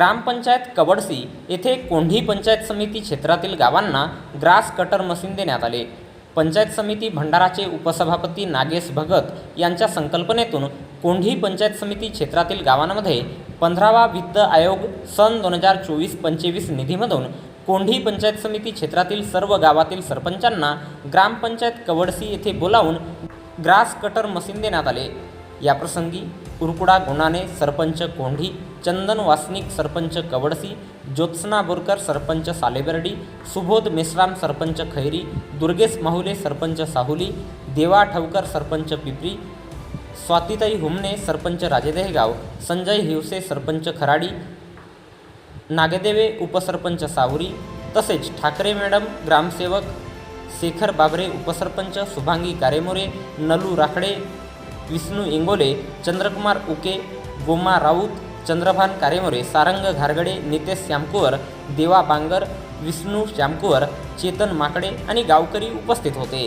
ग्रामपंचायत कवडसी येथे कोंढी पंचायत समिती क्षेत्रातील गावांना ग्रास कटर मशीन देण्यात आले. पंचायत समिती भंडाराचे उपसभापती नागेश भगत यांच्या संकल्पनेतून कोंढी पंचायत समिती क्षेत्रातील गावांमध्ये पंधरावा वित्त आयोग सन दोन हजार चोवीस पंचवीस निधीमधून कोंढी पंचायत समिती क्षेत्रातील सर्व गावातील सरपंचांना ग्रामपंचायत कवडसी येथे बोलावून ग्रास कटर मशीन देण्यात आले. याप्रसंगी कुरकुडा गुणाने सरपंच कोंढी चंदन वासनिक सरपंच कवडसी ज्योत्सना बोरकर सरपंच सालेबर्डी सुबोध मेश्राम सरपंच खैरी दुर्गेश माहुले सरपंच साहुली देवा ठवकर सरपंच पिपरी स्वातीताई हुमने सरपंच राजेदेहगाव संजय हिवसे सरपंच खराडी नागदेवे उपसरपंच सावरी तसेच ठाकरे मॅडम ग्रामसेवक शेखर बाबरे उपसरपंच शुभांगी कारेमोरे नलू राखडे विष्णू इंगोले चंद्रकुमार उके गोमा राऊत चंद्रभान कारेमोरे सारंग घारगडे नितेश श्यामकुवर देवा बांगर विष्णू श्यामकुवर चेतन माकडे आणि गावकरी उपस्थित होते.